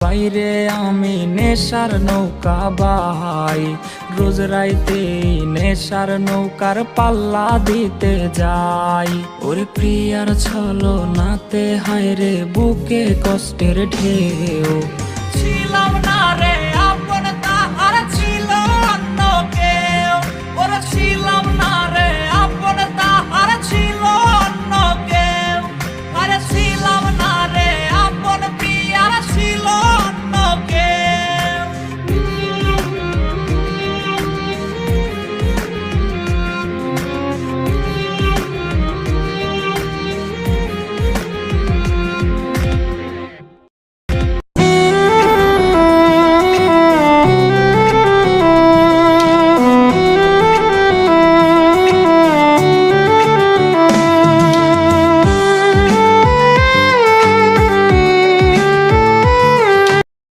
বাইরে আমি নেশার নৌকা বাহাই। রোজ রাইতে নেশার নৌকার পাল্লা দিতে যাই। ওর প্রিয়ার ছলো নাতে হায় রে, বুকে কষ্টের ঢেউ।